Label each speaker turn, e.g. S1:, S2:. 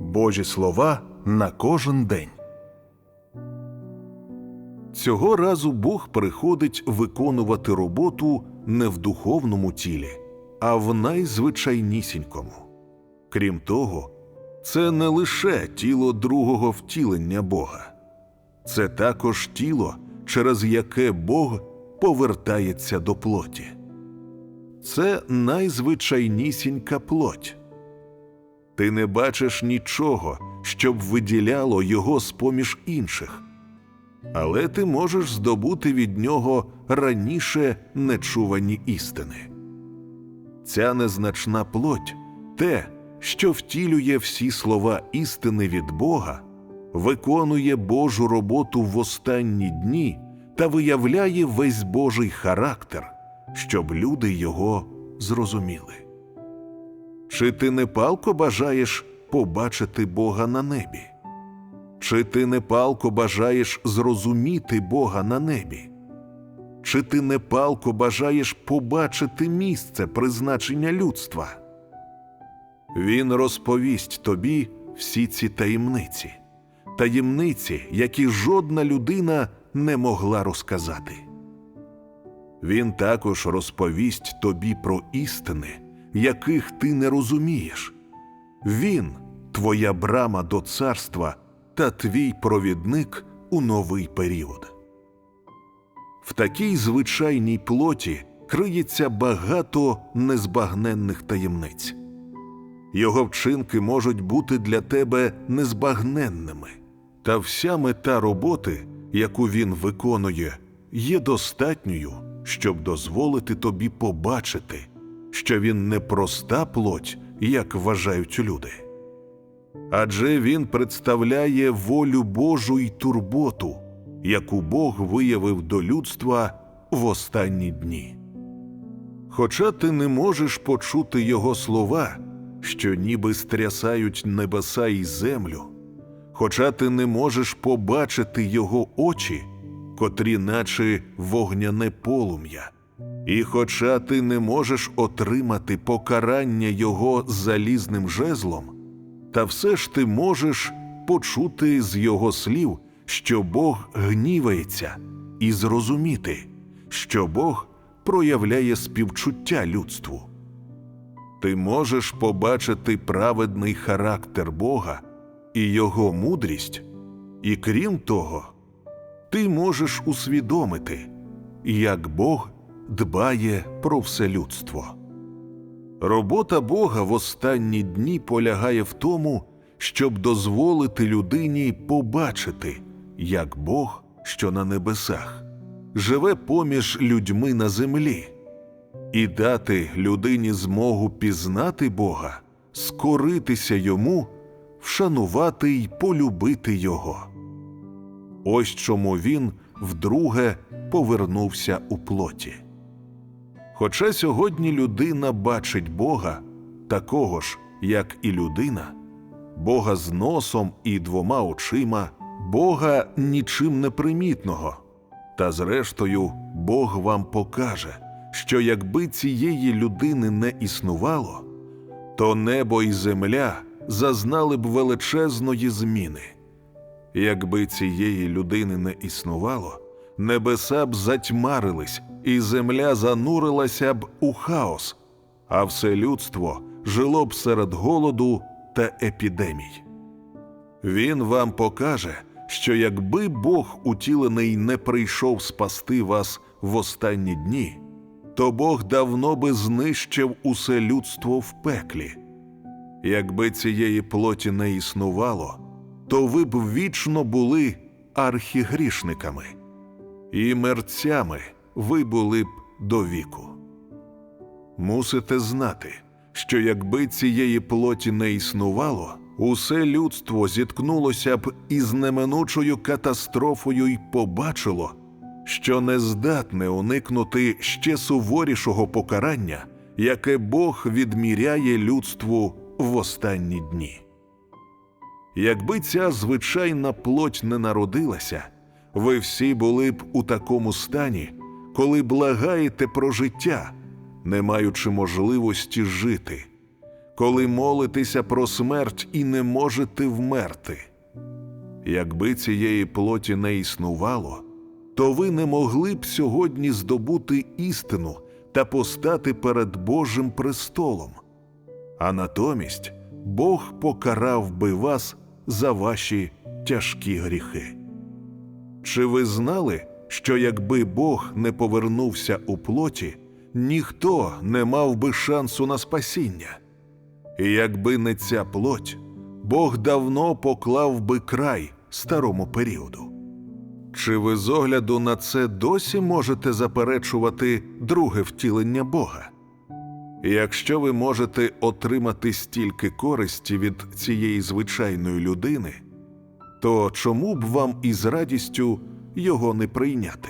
S1: Божі слова на кожен день. Цього разу Бог приходить виконувати роботу не в духовному тілі, а в найзвичайнісінькому. Крім того, це не лише тіло другого втілення Бога, це також тіло, через яке Бог повертається до плоті. Це найзвичайнісінька плоть. Ти не бачиш нічого, щоб виділяло його з поміж інших, але ти можеш здобути від нього раніше нечувані істини. Ця незначна плоть те, що втілює всі слова істини від Бога, виконує Божу роботу в останні дні та виявляє весь Божий характер, щоб люди його зрозуміли. Чи ти не палко бажаєш побачити Бога на небі? Чи ти не палко бажаєш зрозуміти Бога на небі? Чи ти не палко бажаєш побачити місце призначення людства? Він розповість тобі всі ці таємниці, таємниці, які жодна людина не могла розказати. Він також розповість тобі про істини, яких ти не розумієш. Він твоя брама до царства та твій провідник у новий період. В такій звичайній плоті криється багато незбагненних таємниць. Його вчинки можуть бути для тебе незбагненними, та вся мета роботи, яку він виконує, є достатньою, щоб дозволити тобі побачити, що він не проста плоть, як вважають люди. Адже він представляє волю Божу й турботу, яку Бог виявив до людства в останні дні. Хоча ти не можеш почути його слова, що ніби стрясають небеса і землю, хоча ти не можеш побачити його очі, котрі, наче вогняне полум'я, і хоча ти не можеш отримати покарання його залізним жезлом, та все ж ти можеш почути з його слів, що Бог гнівається, і зрозуміти, що Бог проявляє співчуття людству. Ти можеш побачити праведний характер Бога і Його мудрість, і крім того, ти можеш усвідомити, як Бог дбає про все людство. Робота Бога в останні дні полягає в тому, щоб дозволити людині побачити, як Бог, що на небесах, живе поміж людьми на землі, і дати людині змогу пізнати Бога, скоритися йому, вшанувати й полюбити Його. Ось чому він вдруге повернувся у плоті. Хоча сьогодні людина бачить Бога, такого ж, як і людина, Бога з носом і двома очима, Бога нічим не примітного. Та зрештою, Бог вам покаже, що якби цієї людини не існувало, то небо і земля зазнали б величезної зміни. Якби цієї людини не існувало, небеса б затьмарились, і земля занурилася б у хаос, а все людство жило б серед голоду та епідемій. Він вам покаже, що якби Бог утілений не прийшов спасти вас в останні дні, то Бог давно би знищив усе людство в пеклі. Якби цієї плоті не існувало, то ви б вічно були архігрішниками, і мерцями ви були б до віку. Мусите знати, що якби цієї плоті не існувало, усе людство зіткнулося б із неминучою катастрофою й побачило, що не здатне уникнути ще суворішого покарання, яке Бог відміряє людству в останні дні. Якби ця звичайна плоть не народилася, ви всі були б у такому стані, коли благаєте про життя, не маючи можливості жити, коли молитеся про смерть і не можете вмерти. Якби цієї плоті не існувало, то ви не могли б сьогодні здобути істину та постати перед Божим престолом. А натомість Бог покарав би вас за ваші тяжкі гріхи. Чи ви знали, що якби Бог не повернувся у плоті, ніхто не мав би шансу на спасіння? І якби не ця плоть, Бог давно поклав би край старому періоду. Чи ви з огляду на це досі можете заперечувати друге втілення Бога? Якщо ви можете отримати стільки користі від цієї звичайної людини, то чому б вам із радістю його не прийняти?